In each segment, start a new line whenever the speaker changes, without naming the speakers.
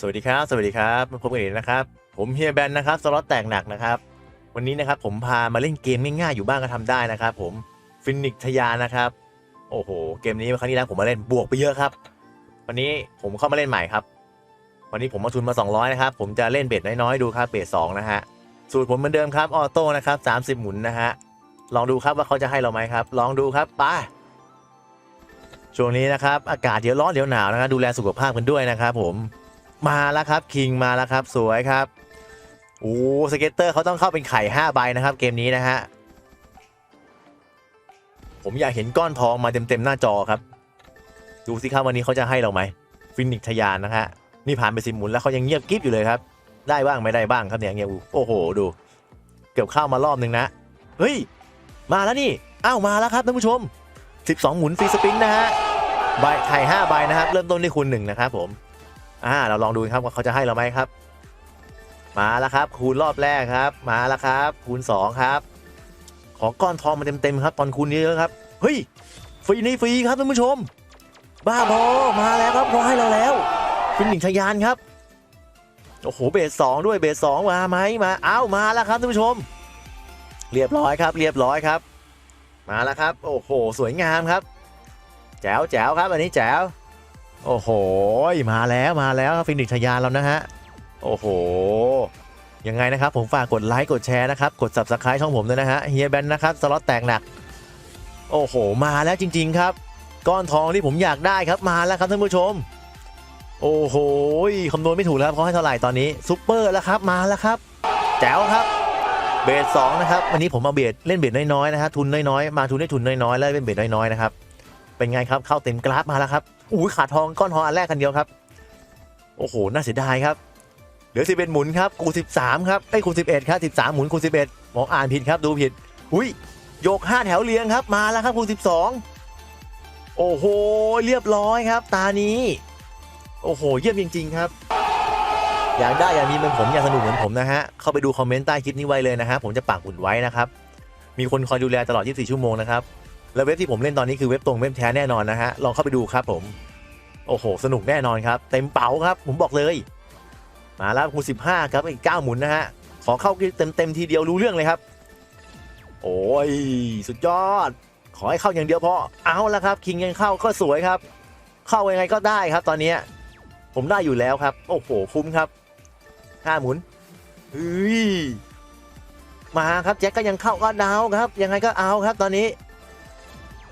สวัสดีครับ สวัสดีครับมาพบกันอีกนะครับ ผมเฮียแบนนะครับสล็อตแตกหนักนะครับ วันนี้นะครับผมพามาเล่นเกมง่ายๆอยู่บ้านก็ทำได้นะครับ ผมฟินิกทยานะครับ โอ้โห เกมนี้ครั้งที่แล้วผมมาเล่นบวกไปเยอะครับ วันนี้ผมเข้ามาเล่นใหม่ครับ วันนี้ผมมาทุนมา 200 นะครับ ผมจะเล่นเบ็ดน้อยๆดูครับเบ็ดสองนะฮะสูตรผมเหมือนเดิมครับออโต้นะครับ 30 หมุนนะฮะลองดูครับว่าเขาจะให้เราไหมครับ ลองดูครับไปช่วงนี้นะครับ อากาศเดี๋ยวร้อนเดี๋ยวหนาวนะครับดูแลสุขภาพกันด้วยนะครับผม มาแล้วครับคิงมาแล้วครับสวยครับโอ้สเก็ตเตอร์เขาต้องเข้าเป็นไข่5ใบนะครับ เกมนี้นะฮะผมอยากเห็นก้อนทองมาเต็มๆหน้าจอครับ ดูสิครับวันนี้เขาจะให้เราไหมฟินิกทยานนะฮะนี่ผ่านไปสิหมุนแล้วเขายังเงียบกิ๊บอยู่เลยครับ ได้บ้างไม่ได้บ้างครับเนี่ยเงียบโอ้โหดู เกือบเข้ามารอบนึงนะเฮ้ยมาแล้วนี่อ้าวมาแล้วครับท่านผู้ชม 12 หมุนฟรีสปินนะฮะใบไข่5ใบนะครับ เริ่มต้นที่คูณหนึ่งนะครับผม อ่าเราลองดูครับว่าเขาจะให้เราไหมครับ มาแล้วครับ คูณรอบแรกครับ มาแล้วครับ คูณ 2 ครับ ขอก้อนทองมาเต็มๆครับ ตอนคูณเยอะครับเฮ้ยฟรีนี่ฟรีครับท่านผู้ชม บ้าบอมาแล้วครับเขาให้เราแล้วเป็นหนึ่งชยานครับโอ้โหเบสสองด้วยเบสสองมาไหมมาอ้าวมาแล้วครับท่านผู้ชม เรียบร้อยครับ เรียบร้อยครับ มาแล้วครับ โอ้โห สวยงามครับ แจ๋วแจ๋วครับ อันนี้แจ๋ว โอ้โห มาแล้วมาแล้วฟินิกทยานแล้วนะฮะ โอ้โห ยังไงนะครับ ผมฝากกดไลค์กดแชร์นะครับ กด subscribe ช่องผมด้วยนะฮะเฮียแบนนะครับ สล็อตแตกหนัก โอ้โห มาแล้วจริง ๆ ครับ ก้อนทองที่ผมอยากได้ครับมาแล้วครับท่านผู้ชม โอ้โหคำนวณไม่ถูกแล้วเขาให้เท่าไหร่ตอนนี้ซุปเปอร์แล้วครับมาแล้วครับแจ๋วครับเบสสองนะครับวันนี้ผมมาเบสเล่นเบสน้อยๆนะฮะทุนน้อยๆมาทุนได้ทุนน้อยๆแล้วเล่นเบสน้อยๆนะครับเป็นไงครับเข้าเต็มกราฟมาแล้วครับ อุ้ยขาดทองก้อนทองอันแรกกันเดียวครับ โอ้โห น่าเสียดายครับ เหลือ11หมุนครับกู13ครับไอ้ยกู11ครับ13หมุนกู11หมออ่านผิดครับดูผิดอุ้ยโยก5แถวเรียงครับมาแล้วครับกู12โอ้โห เรียบร้อยครับ ตานี้ โอ้โห เยี่ยมจริง ๆ ครับอยากได้อยากมีเหมือนผมอยากสนุกเหมือนผมนะฮะ เข้าไปดูคอมเมนต์ใต้คลิปนี้ไว้เลยนะฮะ ผมจะปักหุ่นไว้นะครับ มีคนคอยดูแลตลอด 24 ชั่วโมงนะครับ แล้วเว็บที่ผมเล่นตอนนี้คือเว็บตรงเว็บแท้แน่นอนนะฮะลองเข้าไปดูครับผม โอ้โห สนุกแน่นอนครับ เต็มเป๋าครับ ผมบอกเลย มาแล้วคูณ15ครับอีก9หมุนนะฮะขอเข้าเต็มเต็มทีเดียวรู้เรื่องเลยครับ โอ้ยสุดยอด ขอให้เข้าอย่างเดียวพอเอาละครับ คิงยังเข้าก็สวยครับ เข้ายังไงก็ได้ครับ ตอนเนี้ผมได้อยู่แล้วครับ โอ้โหคุ้มครับห้าหมุนเฮ้ยมาครับแจ็คก็ยังเข้าก็ดาวครับ ยังไงก็เอาครับตอนนี้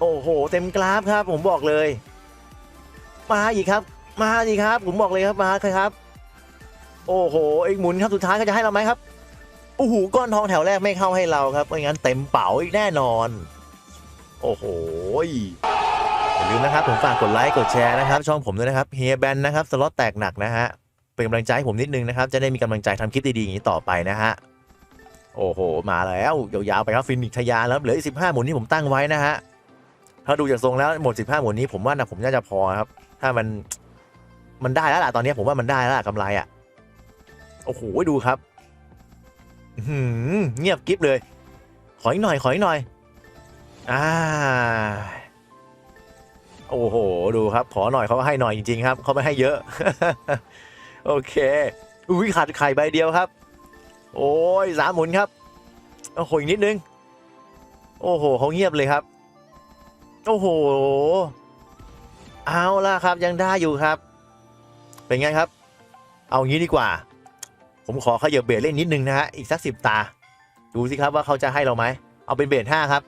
โอ้โห เต็มกราฟครับ ผมบอกเลย มาอีกครับ มาอีกครับ ผมบอกเลยครับมาครับ โอ้โหอีกหมุนครับสุดท้ายก็จะให้เราไหมครับโอ้โหก้อนทองแถวแรกไม่เข้าให้เราครับไม่งั้นเต็มเป๋าอีกแน่นอน โอ้โหอย่าลืมนะครับผมฝากกดไลค์กดแชร์นะครับ ช่องผมด้วยนะครับเฮียแบนนะครับสล็อตแตกหนักนะฮะเป็นกำลังใจให้ผมนิดนึงนะครับจะได้มีกำลังใจทำคลิปดีๆอย่างนี้ต่อไปนะฮะโอ้โห มาแล้วยาวๆไปครับฟินิกทะยานแล้วเหลืออีกสิบห้าหมุนที่ผมตั้งไว้นะฮะ ถ้าดูจากทรงแล้วหมดสิบห้าหมุนนี้ผมว่านะผมน่าจะพอครับ ถ้ามันมันได้แล้วล่ะตอนนี้ผมว่ามันได้แล้วล่ะกำไรอะ โอ้โหดูครับหือเงียบกิ๊บเลย ขออีกหน่อย ขออีกหน่อย อ่า โอ้โห ดูครับ ขอหน่อยเขาให้หน่อยจริงๆครับ เขาไม่ให้เยอะ โอเค อุ้ยขาดไข่ใบเดียวครับ โอ้ยสามหมุนครับ โอ้โหอีกนิดนึง โอ้โหเขาเงียบเลยครับ โอ้โห เอาละครับยังได้อยู่ครับ เป็นไงครับ เอางี้ดีกว่า ผมขอขยับเบรดเล่นนิดนึงนะฮะอีกสักสิบตา ดูสิครับว่าเขาจะให้เราไหม เอาเป็นเบรดห้าครับ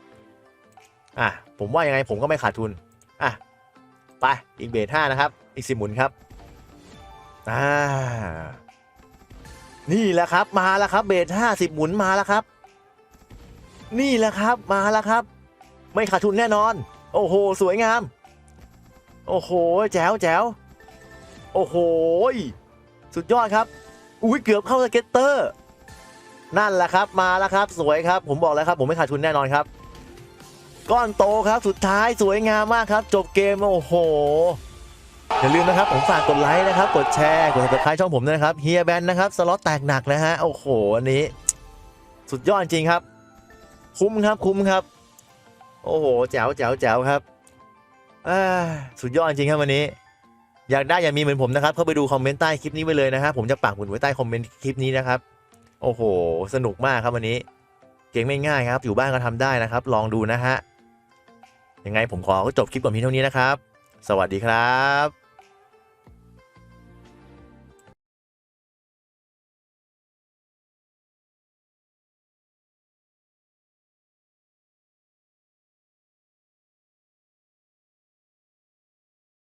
อะผมว่ายังไงผมก็ไม่ขาดทุน อะไปอีกเบรดห้านะครับ อีกสิบหมุนครับอ่านี่แหละครับมาแล้วครับเบรดห้าสิบหมุนมาแล้วครับ นี่แหละครับมาแล้วครับ ไม่ขาดทุนแน่นอน โอ้โห สวยงาม โอ้โห แจ๋วแจ๋วโอ้โห สุดยอดครับ อุ้ยเกือบเข้าสเก็ตเตอร์ นั่นแหละครับ มาแล้วครับ สวยครับ ผมบอกแล้วครับ ผมไม่ขาดทุนแน่นอนครับ ก้อนโตครับ สุดท้ายสวยงามมากครับ จบเกม โอ้โห อย่าลืมนะครับ ผมฝากกดไลค์นะครับ กดแชร์ กดติดตามช่องผมด้วยนะครับ เฮียแบนนะครับ สล็อตแตกหนักนะฮะ โอ้โห อันนี้ สุดยอดจริงครับ คุ้มครับ คุ้มครับ โอ้โหแจ๋วแจ๋วแจ๋วครับสุดยอดจริงครับวันนี้ อยากได้อย่ามีเหมือนผมนะครับเข้าไปดูคอมเมนต์ใต้คลิปนี้ไปเลยนะครับผมจะปักหมุดไว้ใต้คอมเมนต์คลิปนี้นะครับโอ้โห สนุกมากครับวันนี้ เก่งไม่ง่ายครับ อยู่บ้านก็ทำได้นะครับ ลองดูนะฮะยังไงผมขอจบคลิปก่อนเพียงเท่านี้นะครับ สวัสดีครับ